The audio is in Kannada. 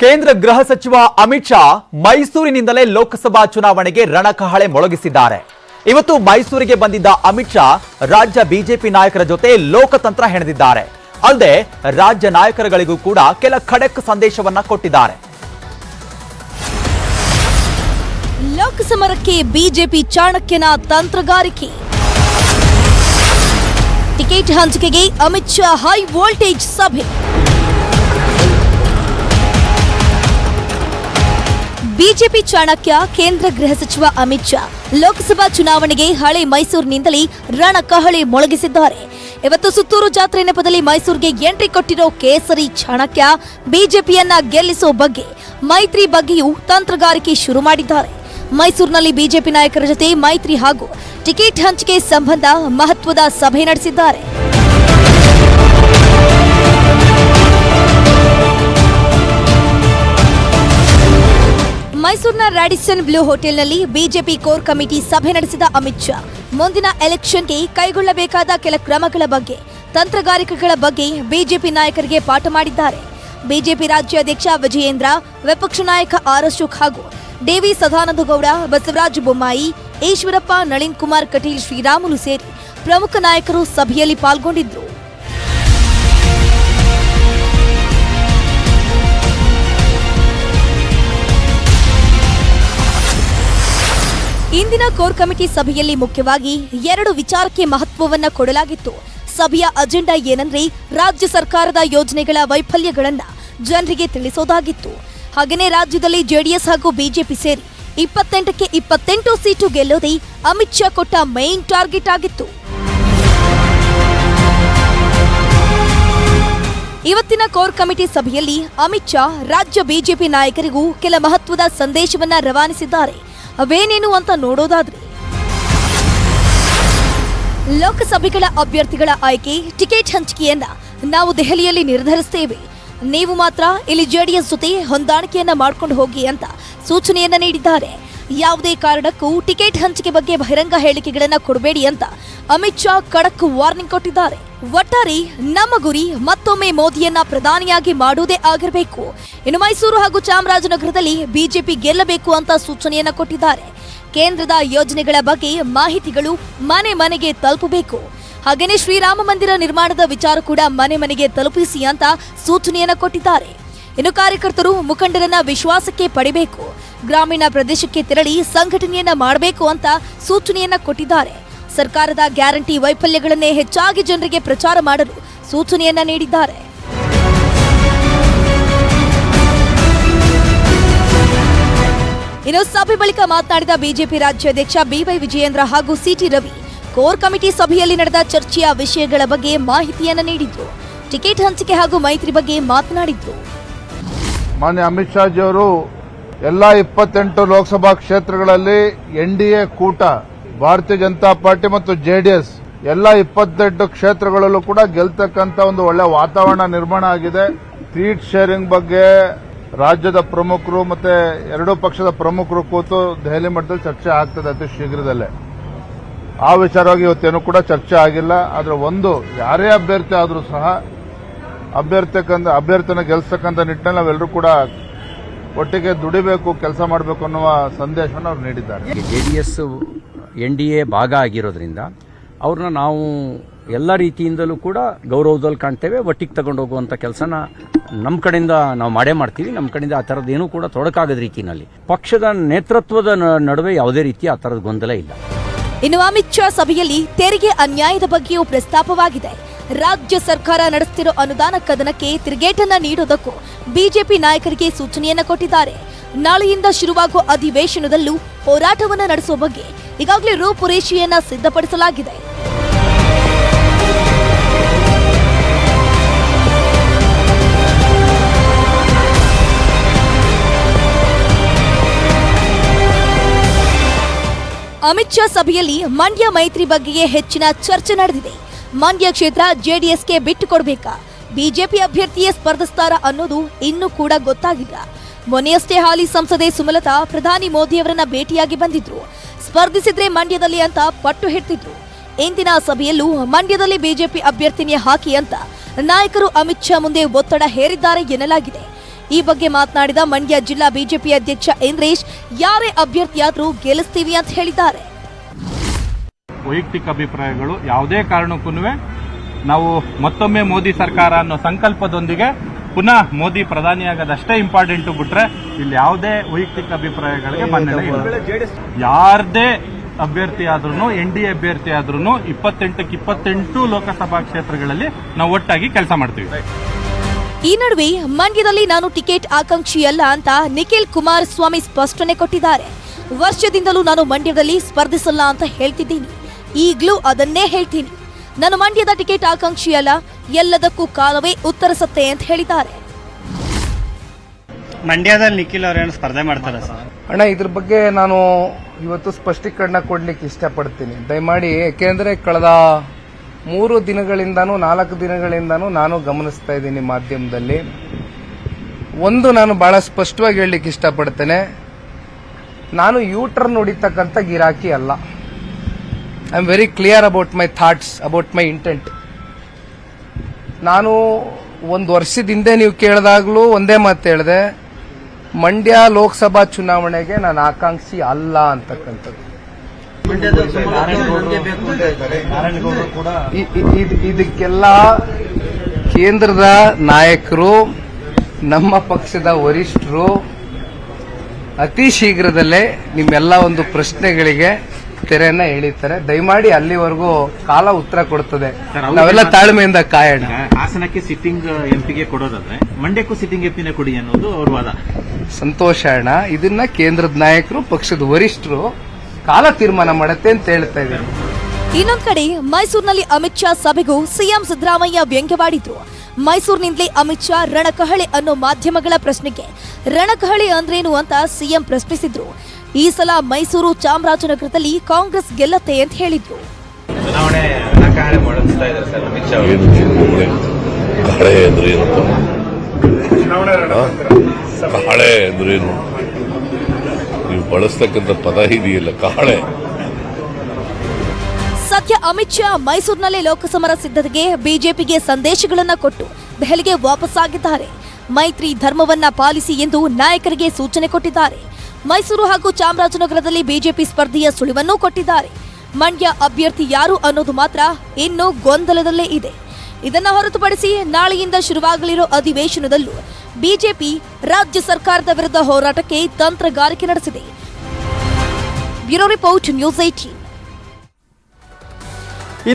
ಕೇಂದ್ರ ಗೃಹ ಸಚಿವ ಅಮಿತ್ ಶಾ ಮೈಸೂರಿನಿಂದಲೇ ಲೋಕಸಭಾ ಚುನಾವಣೆಗೆ ರಣಕಹಳೆ ಮೊಳಗಿಸಿದ್ದಾರೆ. ಇವತ್ತು ಮೈಸೂರಿಗೆ ಬಂದಿದ್ದ ಅಮಿತ್ ಶಾ ರಾಜ್ಯ ಬಿಜೆಪಿ ನಾಯಕರ ಜೊತೆ ಲೋಕತಂತ್ರ ಹೆಣೆದಿದ್ದಾರೆ. ಅಲ್ಲದೆ ರಾಜ್ಯ ನಾಯಕರುಗಳಿಗೂ ಕೂಡ ಕೆಲ ಖಡಕ್ ಸಂದೇಶವನ್ನ ಕೊಟ್ಟಿದ್ದಾರೆ. ಲೋಕಸಮರಕ್ಕೆ ಬಿಜೆಪಿ ಚಾಣಕ್ಯನ ತಂತ್ರಗಾರಿಕೆ. ಟಿಕೆಟ್ ಹಂಚಿಕೆಗೆ ಅಮಿತ್ ಶಾ ಹೈ ವೋಲ್ಟೇಜ್ ಸಭೆ. ಬಿಜೆಪಿ ಚಾಣಕ್ಯ ಕೇಂದ್ರ ಗೃಹ ಸಚಿವ ಅಮಿತ್ ಶಾ ಲೋಕಸಭಾ ಚುನಾವಣೆಗೆ ಹಳೆ ಮೈಸೂರಿನಿಂದಲೇ ರಣಕಹಳೆ ಮೊಳಗಿಸಿದ್ದಾರೆ. ಇವತ್ತು ಸುತ್ತೂರು ಜಾತ್ರೆ ನೆಪದಲ್ಲಿ ಮೈಸೂರಿಗೆ ಎಂಟ್ರಿ ಕೊಟ್ಟಿರೋ ಕೇಸರಿ ಚಾಣಕ್ಯ ಬಿಜೆಪಿಯನ್ನ ಗೆಲ್ಲಿಸೋ ಬಗ್ಗೆ, ಮೈತ್ರಿ ಬಗ್ಗೆಯೂ ತಂತ್ರಗಾರಿಕೆ ಶುರು ಮಾಡಿದ್ದಾರೆ. ಮೈಸೂರಿನಲ್ಲಿ ಬಿಜೆಪಿ ನಾಯಕರ ಜೊತೆ ಮೈತ್ರಿ ಹಾಗೂ ಟಿಕೆಟ್ ಹಂಚಿಕೆ ಸಂಬಂಧ ಮಹತ್ವದ ಸಭೆ ನಡೆಸಿದ್ದಾರೆ. ಮೈಸೂರಿನ ರ್ಯಾಡಿಸನ್ ಬ್ಲೂ ಹೋಟೆಲ್ನಲ್ಲಿ ಬಿಜೆಪಿ ಕೋರ್ ಕಮಿಟಿ ಸಭೆ ನಡೆಸಿದ ಅಮಿತ್ ಶಾ. ಮುಂದಿನ ಎಲೆಕ್ಷನ್ಗೆ ಕೈಗೊಳ್ಳಬೇಕಾದ ಕೆಲ ಕ್ರಮಗಳ ಬಗ್ಗೆ, ತಂತ್ರಗಾರಿಕೆಗಳ ಬಗ್ಗೆ ಬಿಜೆಪಿ ನಾಯಕರಿಗೆ ಪಾಠ ಮಾಡಿದ್ದಾರೆ. ಬಿಜೆಪಿ ರಾಜ್ಯಾಧ್ಯಕ್ಷ ವಿಜಯೇಂದ್ರ, ವಿಪಕ್ಷ ನಾಯಕ ಆರ್ ಅಶೋಕ್ ಹಾಗೂ ಡಿವಿ ಸದಾನಂದಗೌಡ, ಬಸವರಾಜ ಬೊಮ್ಮಾಯಿ, ಈಶ್ವರಪ್ಪ, ನಳಿನ್ ಕುಮಾರ್ ಕಟೀಲ್ ಶ್ರೀರಾಮುಲು ಸೇರಿ ಪ್ರಮುಖ ನಾಯಕರು ಸಭೆಯಲ್ಲಿ ಪಾಲ್ಗೊಂಡಿದ್ದರು ಇಂದಿನ ಕೋರ್ ಕಮಿಟಿ ಸಭೆಯಲ್ಲಿ ಮುಖ್ಯವಾಗಿ ಎರಡು ವಿಚಾರಕ್ಕೆ ಮಹತ್ವವನ್ನ ಕೊಡಲಾಗಿತ್ತು. ಸಭೆಯ ಅಜೆಂಡಾ ಏನಂದ್ರೆ ರಾಜ್ಯ ಸರ್ಕಾರದ ಯೋಜನೆಗಳ ವೈಫಲ್ಯಗಳನ್ನ ಜನರಿಗೆ ತಿಳಿಸೋದಾಗಿತ್ತು. ಹಾಗೆಯೇ ರಾಜ್ಯದಲ್ಲಿ ಜೆಡಿಎಸ್ ಹಾಗೂ ಬಿಜೆಪಿ ಸೇರಿ ಇಪ್ಪತ್ತೆಂಟಕ್ಕೆ ಇಪ್ಪತ್ತೆಂಟು ಸೀಟು ಗೆಲ್ಲೋದೇ ಅಮಿತ್ ಶಾ ಕೊಟ್ಟ ಮೈನ್ ಟಾರ್ಗೆಟ್ ಆಗಿತ್ತು. ಇವತ್ತಿನ ಕೋರ್ ಕಮಿಟಿ ಸಭೆಯಲ್ಲಿ ಅಮಿತ್ ಶಾ ರಾಜ್ಯ ಬಿಜೆಪಿ ನಾಯಕರಿಗೂ ಕೆಲ ಮಹತ್ವದ ಸಂದೇಶವನ್ನ ರವಾನಿಸಿದ್ದಾರೆ. ಅವೇನೇನು ಅಂತ ನೋಡೋದಾದ್ರೆ, ಲೋಕಸಭೆಗಳ ಅಭ್ಯರ್ಥಿಗಳ ಆಯ್ಕೆ ಟಿಕೆಟ್ ಹಂಚಿಕೆಯನ್ನ ನಾವು ದೆಹಲಿಯಲ್ಲಿ ನಿರ್ಧರಿಸ್ತೇವೆ. ನೀವು ಮಾತ್ರ ಇಲ್ಲಿ ಜೆಡಿಎಸ್ ಜೊತೆ ಹೊಂದಾಣಿಕೆಯನ್ನ ಮಾಡ್ಕೊಂಡು ಹೋಗಿ ಅಂತ ಸೂಚನೆಯನ್ನ ನೀಡಿದ್ದಾರೆ. ಯಾವುದೇ ಕಾರಣಕ್ಕೂ ಟಿಕೆಟ್ ಹಂಚಿಕೆ ಬಗ್ಗೆ ಬಹಿರಂಗ ಹೇಳಿಕೆಗಳನ್ನು ಕೊಡಬೇಡಿ ಅಂತ ಅಮಿತ್ ಶಾ ಖಡಕ್ ವಾರ್ನಿಂಗ್ ಕೊಟ್ಟಿದ್ದಾರೆ. ಒಟ್ಟಾರೆ ನಮ್ಮ ಗುರಿ ಮತ್ತೊಮ್ಮೆ ಮೋದಿಯನ್ನ ಪ್ರಧಾನಿಯಾಗಿ ಮಾಡುವುದೇ ಆಗಿರಬೇಕು. ಇನ್ನು ಮೈಸೂರು ಹಾಗೂ ಚಾಮರಾಜನಗರದಲ್ಲಿ ಬಿಜೆಪಿ ಗೆಲ್ಲಬೇಕು ಅಂತ ಸೂಚನೆಯನ್ನ ಕೊಟ್ಟಿದ್ದಾರೆ. ಕೇಂದ್ರದ ಯೋಜನೆಗಳ ಬಗ್ಗೆ ಮಾಹಿತಿಗಳು ಮನೆ ಮನೆಗೆ ತಲುಪಬೇಕು. ಹಾಗೆಯೇ ಶ್ರೀರಾಮ ಮಂದಿರ ನಿರ್ಮಾಣದ ವಿಚಾರ ಕೂಡ ಮನೆ ಮನೆಗೆ ತಲುಪಿಸಿ ಅಂತ ಸೂಚನೆಯನ್ನ ಕೊಟ್ಟಿದ್ದಾರೆ. ಇನ್ನು ಕಾರ್ಯಕರ್ತರು ಮುಖಂಡರನ್ನ ವಿಶ್ವಾಸಕ್ಕೆ ಪಡಿಬೇಕು. ಗ್ರಾಮೀಣ ಪ್ರದೇಶಕ್ಕೆ ತೆರಳಿ ಸಂಘಟನೆಯನ್ನ ಮಾಡಬೇಕು ಅಂತ ಸೂಚನೆಯನ್ನ ಕೊಟ್ಟಿದ್ದಾರೆ. ಸರ್ಕಾರದ ಗ್ಯಾರಂಟಿ ವೈಫಲ್ಯಗಳನ್ನೇ ಹೆಚ್ಚಾಗಿ ಜನರಿಗೆ ಪ್ರಚಾರ ಮಾಡಲು ಸೂಚನೆಯನ್ನ ನೀಡಿದ್ದಾರೆ. ಇನ್ನು ಸಭೆ ಬಳಿಕ ಮಾತನಾಡಿದ ಬಿಜೆಪಿ ರಾಜ್ಯಾಧ್ಯಕ್ಷ ಬಿವೈ ವಿಜಯೇಂದ್ರ ಹಾಗೂ ಸಿಟಿ ರವಿ, ಕೋರ್ ಕಮಿಟಿ ಸಭೆಯಲ್ಲಿ ನಡೆದ ಚರ್ಚೆಯ ವಿಷಯಗಳ ಬಗ್ಗೆ ಮಾಹಿತಿಯನ್ನ ನೀಡಿದ್ರು. ಟಿಕೆಟ್ ಹಂಚಿಕೆ ಹಾಗೂ ಮೈತ್ರಿ ಬಗ್ಗೆ ಮಾತನಾಡಿದ್ರು. ಮಾನ್ಯ ಅಮಿತ್ ಶಾಜಿಯವರು, ಎಲ್ಲ ಇಪ್ಪತ್ತೆಂಟು ಲೋಕಸಭಾ ಕ್ಷೇತ್ರಗಳಲ್ಲಿ ಎನ್ ಕೂಟ, ಭಾರತೀಯ ಜನತಾ ಪಾರ್ಟಿ ಮತ್ತು ಜೆಡಿಎಸ್ ಎಲ್ಲ ಇಪ್ಪತ್ತೆಂಟು ಕ್ಷೇತ್ರಗಳಲ್ಲೂ ಕೂಡ ಗೆಲ್ತಕ್ಕಂತ ಒಂದು ಒಳ್ಳೆ ವಾತಾವರಣ ನಿರ್ಮಾಣ ಆಗಿದೆ. ಸೀಟ್ ಶೇರಿಂಗ್ ಬಗ್ಗೆ ರಾಜ್ಯದ ಪ್ರಮುಖರು ಮತ್ತೆ ಎರಡೂ ಪಕ್ಷದ ಪ್ರಮುಖರು ಕೂತು ದೆಹಲಿ ಮಟ್ಟದಲ್ಲಿ ಚರ್ಚೆ ಆಗ್ತದೆ ಅತಿ ಶೀಘ್ರದಲ್ಲೇ. ಆ ವಿಚಾರವಾಗಿ ಇವತ್ತೇನು ಕೂಡ ಚರ್ಚೆ ಆಗಿಲ್ಲ. ಆದರೆ ಒಂದು, ಯಾರೇ ಅಭ್ಯರ್ಥಿ ಆದರೂ ಸಹ ಅಭ್ಯರ್ಥಿಕಂದ ಅಭ್ಯರ್ಥಿನ ಗೆಲ್ಸಕ್ಕಂತ ನಿಟ್ಟಿನಲ್ಲಿ ನಾವೆಲ್ಲರೂ ಕೂಡ ಒಟ್ಟಿಗೆ ದುಡಿಬೇಕು ಕೆಲಸ ಮಾಡಬೇಕು ಅನ್ನುವ ಸಂದೇಶವನ್ನು ಅವರು ನೀಡಿದ್ದಾರೆ. J D S N D A ಭಾಗ ಆಗಿರೋದ್ರಿಂದ ಅವ್ರನ್ನ ನಾವು ಎಲ್ಲ ರೀತಿಯಿಂದಲೂ ಕೂಡ ಗೌರವದಲ್ಲಿ ಕಾಣ್ತೇವೆ. ಒಟ್ಟಿಗೆ ತಗೊಂಡು ಹೋಗುವಂಥ ಕೆಲಸನ ನಮ್ಮ ಕಡೆಯಿಂದ ನಾವು ಮಾಡೇ ಮಾಡ್ತೀವಿ. ನಮ್ಮ ಕಡೆಯಿಂದ ಆ ಥರದ್ದೇನೂ ಏನೂ ಕೂಡ ತೊಡಕಾಗದ ರೀತಿಯಲ್ಲಿ ಪಕ್ಷದ ನೇತೃತ್ವದ ನ- ನಡುವೆ ಯಾವುದೇ ರೀತಿ ಆ ಥರದ ಗೊಂದಲ ಇಲ್ಲ. ಇನ್ನು ಅಮಿತ್ ಶಾ ಸಭೆಯಲ್ಲಿ ತೆರಿಗೆ ಅನ್ಯಾಯದ ಬಗ್ಗೆಯೂ ಪ್ರಸ್ತಾಪವಾಗಿದೆ. ರಾಜ್ಯ ಸರ್ಕಾರ ನಡೆಸುತ್ತಿರೋ ಅನುದಾನ ಕದನಕ್ಕೆ ತಿರುಗೇಟನ್ನ ನೀಡೋದಕ್ಕೂ ಬಿಜೆಪಿ ನಾಯಕರಿಗೆ ಸೂಚನೆಯನ್ನ ಕೊಟ್ಟಿದ್ದಾರೆ. ನಾಳೆಯಿಂದ ಶುರುವಾಗುವ ಅಧಿವೇಶನದಲ್ಲೂ ಹೋರಾಟವನ್ನ ನಡೆಸುವ ಬಗ್ಗೆ ಈಗಾಗಲೇ ರೂಪುರೇಷೆಯನ್ನ ಸಿದ್ಧಪಡಿಸಲಾಗಿದೆ. ಅಮಿತ್ ಶಾ ಸಭೆಯಲ್ಲಿ ಮಂಡ್ಯ ಮೈತ್ರಿ ಬಗ್ಗೆಯೇ ಹೆಚ್ಚಿನ ಚರ್ಚೆ ನಡೆದಿದೆ. ಮಂಡ್ಯ ಕ್ಷೇತ್ರ ಜೆಡಿಎಸ್ಗೆ ಬಿಟ್ಟು ಕೊಡಬೇಕಾ? ಬಿಜೆಪಿ ಅಭ್ಯರ್ಥಿಯೇ ಸ್ಪರ್ಧಿಸ್ತಾರ ಅನ್ನೋದು ಇನ್ನೂ ಕೂಡ ಗೊತ್ತಾಗಿಲ್ಲ. ಮೊನ್ನೆಯಷ್ಟೇ ಹಾಲಿ ಸಂಸದೆ ಸುಮಲತಾ, ಪ್ರಧಾನಿ ಮೋದಿಯವರನ್ನ ಭೇಟಿಯಾಗಿ ಬಂದಿದ್ರು. ಸ್ಪರ್ಧಿಸಿದ್ರೆ ಮಂಡ್ಯದಲ್ಲಿ ಅಂತ ಪಟ್ಟು ಹಿಡ್ತಿದ್ರು ಇಂದಿನ ಸಭೆಯಲ್ಲೂ ಮಂಡ್ಯದಲ್ಲಿ ಬಿಜೆಪಿ ಅಭ್ಯರ್ಥಿನೇ ಹಾಕಿ ಅಂತ ನಾಯಕರು ಅಮಿತ್ ಶಾ ಮುಂದೆ ಒತ್ತಡ ಹೇರಿದ್ದಾರೆ ಎನ್ನಲಾಗಿದೆ. ಈ ಬಗ್ಗೆ ಮಾತನಾಡಿದ ಮಂಡ್ಯ ಜಿಲ್ಲಾ ಬಿಜೆಪಿ ಅಧ್ಯಕ್ಷ ಇಂದ್ರೇಶ್ ಯಾರೇ ಅಭ್ಯರ್ಥಿಯಾದರೂ ಗೆಲ್ಲಿಸ್ತೀವಿ ಅಂತ ಹೇಳಿದ್ದಾರೆ. ವೈಯಕ್ತಿಕ ಅಭಿಪ್ರಾಯಗಳು ಯಾವುದೇ ಕಾರಣಕ್ಕೂ ನಾವು ಮತ್ತೊಮ್ಮೆ ಮೋದಿ ಸರ್ಕಾರ ಅನ್ನೋ ಸಂಕಲ್ಪದೊಂದಿಗೆ ಪುನಃ ಮೋದಿ ಪ್ರಧಾನಿಯಾಗದಷ್ಟೇ ಇಂಪಾರ್ಟೆಂಟ್ ಬಿಟ್ರೆ ಇಲ್ಲಿ ಯಾವುದೇ ವೈಯಕ್ತಿಕ ಅಭಿಪ್ರಾಯಗಳಿಗೆ ಮನ್ನಣೆ ಇಲ್ಲ. ಯಾರದೇ ಅಭ್ಯರ್ಥಿ ಆದ್ರೂ ಎನ್ ಡಿ ಎ ಅಭ್ಯರ್ಥಿ ಆದ್ರೂ ಇಪ್ಪತ್ತೆಂಟಕ್ಕೆ ಇಪ್ಪತ್ತೆಂಟು ಲೋಕಸಭಾ ಕ್ಷೇತ್ರಗಳಲ್ಲಿ ನಾವು ಒಟ್ಟಾಗಿ ಕೆಲಸ ಮಾಡ್ತೀವಿ. ಈ ನಡುವೆ ಮಂಡ್ಯದಲ್ಲಿ ನಾನು ಟಿಕೆಟ್ ಆಕಾಂಕ್ಷಿಯಲ್ಲ ಅಂತ ನಿಖಿಲ್ ಕುಮಾರಸ್ವಾಮಿ ಸ್ಪಷ್ಟನೆ ಕೊಟ್ಟಿದ್ದಾರೆ. ವರ್ಷದಿಂದಲೂ ನಾನು ಮಂಡ್ಯದಲ್ಲಿ ಸ್ಪರ್ಧಿಸಲ್ಲ ಅಂತ ಹೇಳ್ತಿದ್ದೀನಿ. ಈಗ್ಲೂ ಅದನ್ನೇ ಹೇಳ್ತೀನಿ. ನಾನು ಮಂಡ್ಯದ ಟಿಕೆಟ್ ಆಕಾಂಕ್ಷಿಯಲ್ಲ ಎಲ್ಲದಕ್ಕೂ ಕಾಲವೇ ಉತ್ತರಿಸುತ್ತೆ ಅಂತ ಹೇಳಿದ್ದಾರೆ. ಮಂಡ್ಯದಲ್ಲಿ ನಿಖಿಲ್ ಅವ್ರೇನು ಸ್ಪರ್ಧೆ ಮಾಡ್ತಾರ ಸರ್? ಅಣ್ಣ ಇದ್ರ ಬಗ್ಗೆ ನಾನು ಇವತ್ತು ಸ್ಪಷ್ಟೀಕರಣ ಕೊಡ್ಲಿಕ್ಕೆ ಇಷ್ಟಪಡ್ತೀನಿ. ದಯಮಾಡಿ ಯಾಕೆಂದ್ರೆ ಕಳೆದ ಮೂರು ದಿನಗಳಿಂದಾನು ನಾಲ್ಕು ದಿನಗಳಿಂದಾನು ನಾನು ಗಮನಿಸ್ತಾ ಇದ್ದೀನಿ ಮಾಧ್ಯಮದಲ್ಲಿ. ಒಂದು ನಾನು ಬಹಳ ಸ್ಪಷ್ಟವಾಗಿ ಹೇಳಲಿಕ್ಕೆ ಇಷ್ಟಪಡ್ತೇನೆ. ನಾನು ಯೂಟರ್ನ್ ಹೊಡಿತಕ್ಕಂಥ ಗಿರಾಕಿ ಅಲ್ಲ. I am very clear about my thoughts about my intent ನಾನು ಒಂದು ವರ್ಷದ ಹಿಂದೆ ನೀವು ಕೇಳಿದಾಗಲೂ ಒಂದೇ ಮಾತು ಹೇಳಿದೆ ಮಂಡ್ಯ ಲೋಕಸಭಾ ಚುನಾವಣೆಗೆ ನಾನು ಆಕಾಂಕ್ಷಿ ಅಲ್ಲ ಅಂತಕ್ಕಂಥದ್ದು. ಇದಕ್ಕೆಲ್ಲ ಕೇಂದ್ರದ ನಾಯಕರು ನಮ್ಮ ಪಕ್ಷದ ವರಿಷ್ಠರು ಅತಿ ಶೀಘ್ರದಲ್ಲೇ ನಿಮ್ಮೆಲ್ಲ ಒಂದು ಪ್ರಶ್ನೆಗಳಿಗೆ ತೆರೆಯನ್ನ ಎಳಿತಾರೆ ದಯಮಾಡಿ ಅಲ್ಲಿವರೆಗೂ ಕಾಲ ಉತ್ತರ ಕೊಡ್ತದೆ. ನಾವೆಲ್ಲ ತಾಳ್ಮೆಯಿಂದ ಕಾಯೋಣ. ಹಾಸನಕ್ಕೆ ಸಿಟ್ಟಿಂಗ್ ಎಂಪಿಗೆ ಕೊಡೋದಾದ್ರೆ ಮಂಡ್ಯಕ್ಕೂ ಸಿಟ್ಟಿಂಗ್ ಎಂಪಿನೇ ಕೊಡಿ ಅನ್ನೋದು ಅವ್ರ ವಾದ. ಸಂತೋಷ ಅಣ್ಣ. ಇದನ್ನ ಕೇಂದ್ರದ ನಾಯಕರು ಪಕ್ಷದ ವರಿಷ್ಠರು ಕಾಲ ತೀರ್ಮಾನ ಮಾಡತ್ತೆ ಅಂತ ಹೇಳ್ತಾ ಇದ್ದಾರೆ. ಇನ್ನೊಂದ್ ಕಡೆ ಮೈಸೂರಿನಲ್ಲಿ ಅಮಿತ್ ಶಾ ಸಭೆಗೂ ಸಿಎಂ ಸಿದ್ದರಾಮಯ್ಯ ವ್ಯಂಗ್ಯವಾಡಿದ್ರು. ಮೈಸೂರಿನಿಂದಲೇ ಅಮಿತ್ ಶಾ ರಣಕಹಳೆ ಅನ್ನೋ ಮಾಧ್ಯಮಗಳ ಪ್ರಶ್ನೆಗೆ ರಣಕಹಳೆ ಅಂದ್ರೇನು ಅಂತ ಸಿಎಂ ಪ್ರಶ್ನಿಸಿದ್ರು. ಈ ಸಲ ಮೈಸೂರು ಚಾಮರಾಜನಗರದಲ್ಲಿ ಕಾಂಗ್ರೆಸ್ ಗೆಲ್ಲತ್ತೆ ಅಂತ ಹೇಳಿದ್ರು. ಕಾಳೆ ಅಂದ್ರೇನು ನೀವು ಬಳಸ್ತಕ್ಕಂಥ ಪದ ಇದೆಯಲ್ಲ ಕಾಳೆ. ಸದ್ಯ ಅಮಿತ್ ಶಾ ಮೈಸೂರಿನಲ್ಲಿ ಲೋಕಸಮರ ಸಿದ್ಧತೆಗೆ ಬಿಜೆಪಿಗೆ ಸಂದೇಶಗಳನ್ನ ಕೊಟ್ಟು ದೆಹಲಿಗೆ ವಾಪಸ್ಸಾಗಿದ್ದಾರೆ. ಮೈತ್ರಿ ಧರ್ಮವನ್ನ ಪಾಲಿಸಿ ಎಂದು ನಾಯಕರಿಗೆ ಸೂಚನೆ ಕೊಟ್ಟಿದ್ದಾರೆ. ಮೈಸೂರು ಹಾಗೂ ಚಾಮರಾಜನಗರದಲ್ಲಿ ಬಿಜೆಪಿ ಸ್ಪರ್ಧೆಯ ಸುಳಿವನ್ನು ಕೊಟ್ಟಿದ್ದಾರೆ. ಮಂಡ್ಯ ಅಭ್ಯರ್ಥಿ ಯಾರು ಅನ್ನೋದು ಮಾತ್ರ ಇನ್ನೂ ಗೊಂದಲದಲ್ಲೇ ಇದೆ. ಇದನ್ನು ಹೊರತುಪಡಿಸಿ ನಾಳೆಯಿಂದ ಶುರುವಾಗಲಿರೋ ಅಧಿವೇಶನದಲ್ಲೂ ಬಿಜೆಪಿ ರಾಜ್ಯ ಸರ್ಕಾರದ ವಿರುದ್ಧ ಹೋರಾಟಕ್ಕೆ ತಂತ್ರಗಾರಿಕೆ ನಡೆಸಿದೆ. Bureau report news eighteen